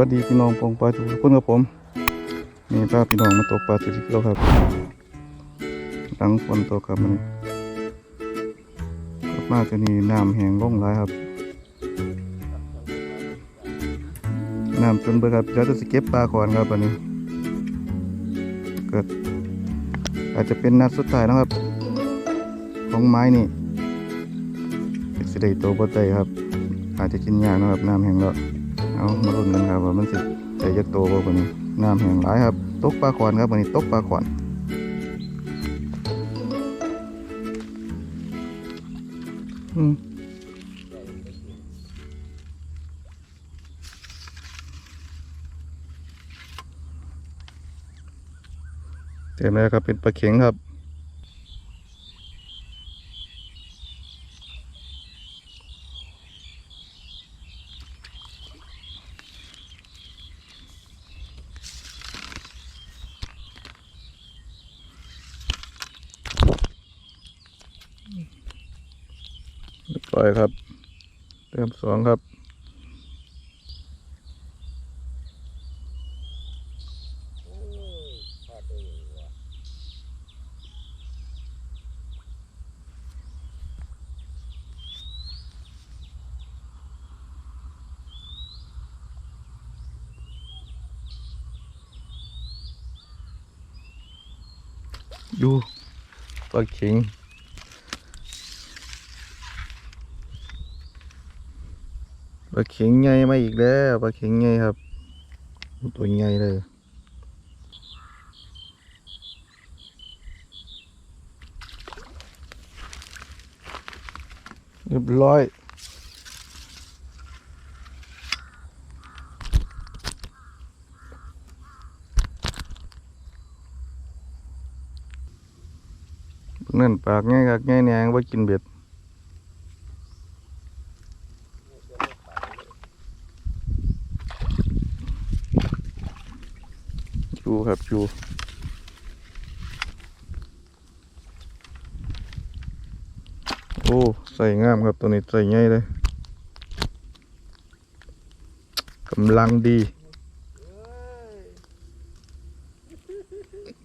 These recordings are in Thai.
วัสดีพี่น้องปองปลาทุกคนครับผมนี่พาพี่น้องมาตกปลาสุดที่เราครับ หลังฝนตกครับมันกลับมาจะนี่น้ำแห้งลงหลายครับน้ำจนเบิดครับเดี๋ยวจะสเก็บปลาก่อนครับวันนี้ เกิด อาจจะเป็นนัดสุดท้ายนะครับ ของไม้นี่สิได้โตบ่ได้ครับ อาจจะกินยากนะครับน้ำแห้งแล้ว เอามาลุ้นกันครับว่ามันสิได้ยักโตบ่วันนี้น้ำแห้งหลายครับตกปลาขอนครับวันนี้ตกปลาขอนอืมเต็มแล้วครับเป็นปลาเข็งครับ เรียบร้อยครับ เติมสองครับดูปลาเข็ง ปลาเข็งใหญ่มาอีกแล้วปลาเข็งใหญ่ครับ ตัวใหญ่เลยเรียบร้อยนั่นปากง่ายกักง่ายแนงว่ากินเบ็ด ชูครับชูโอ้ใส่งามครับตัวนี้ใส่ง่ายเลยกำลังดี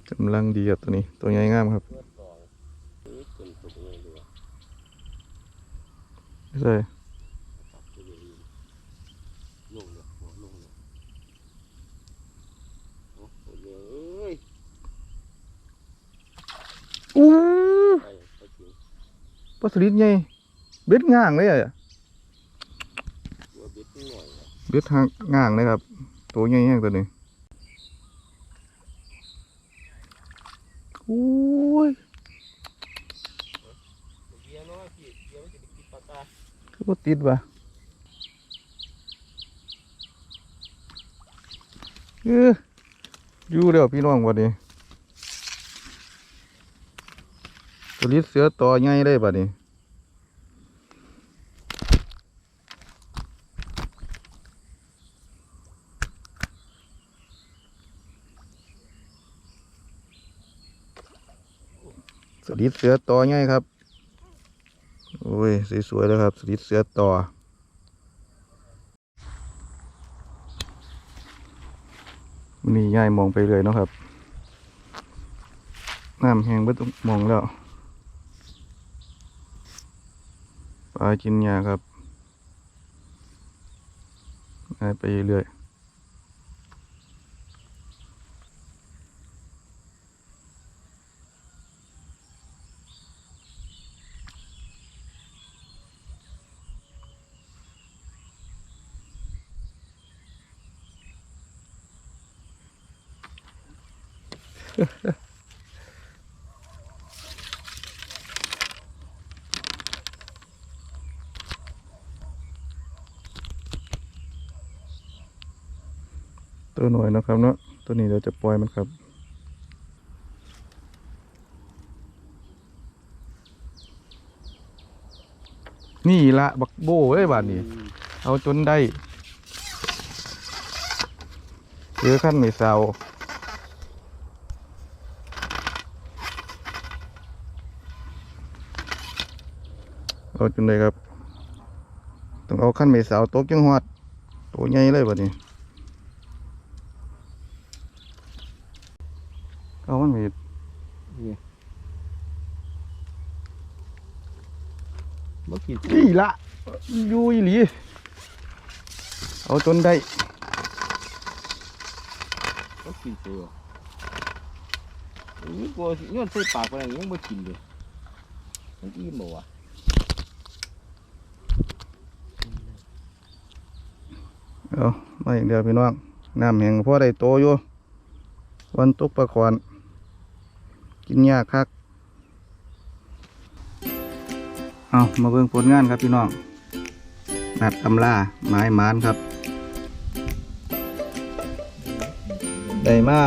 กำลังดีครับตัวนี้ ตัวใหญ่งามครับใส่ ปลาสลิดใหญ่เบ็ดง่างเลยอะเบ็ดหางง่างเลยครับ ตัวใหญ่แห้งตัวนี้โอ้ยคือว่าติดวะเอออยู่เดี๋ยวพี่น้องวันนี้ ตัวนี้เสือต่อใหญ่เลยบัดนี้สลิดเสือต่อใหญ่ครับโอ้ยสวยๆเลยครับสลิดเสือต่อมีง่ายมองไปเลยเนาะครับน้ำแห้งไม่ต้องมองแล้ว ป ลากินหญ้าครับได้ไปเรื่อย ตัวหน่อยนะครับเนาะตัวนี้เราจะปล่อยมันครับนี่ละบักโบ้เอ้ยบาดนี้ เอาจนได้เจอขั้นไม่เศร้าเอาจนได้ครับ ต้องเอาขั้นไม่เศร้าตกจังหวัดตัวใหญ่เลยบัดนี้ เอามันมีนี่บ่กินอีละอยู่อีหลีเอาจนได้บ่กินตัวนี่กลัวย้อนใส่ปากไปแล้วยังบ่กินเลยมันอิ่มบ่วะเอามาอย่างเดียวพี่น้องน้ำแห้งพอได้โตอยู่วันตกปลาขวาน กินยากคักเอามาเบิ่งผลงานครับพี่น้องนัดตำล่าไม้หมานครับ ได้มา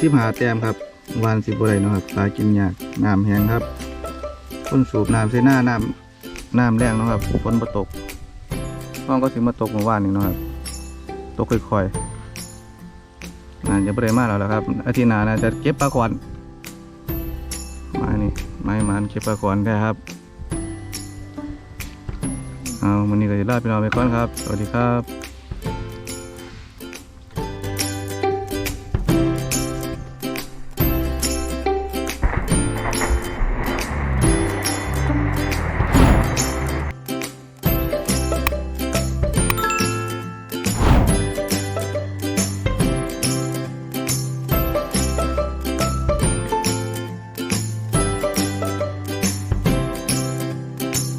สิบหาแต้มครับวานสิบอะไรเนาะครับปลากินยากน้ำแห้งครับคนสูบน้ำใส่หน้าน้ำน้ำแรงเนาะครับฝนมาตกห้องก็สิมาตกเมื่อวานนี้เนาะครับ ตกค่อยๆน่าจะไม่ได้มาแล้วล่ะครับอาทิตย์หน้าน่าจะเก็บปลาขวาน ไม้นี่ไม้หมันเก็บปลาก่อนได้ครับเอาวันนี้ก็จะลาไปนอนไปก่อนครับ สวัสดีครับ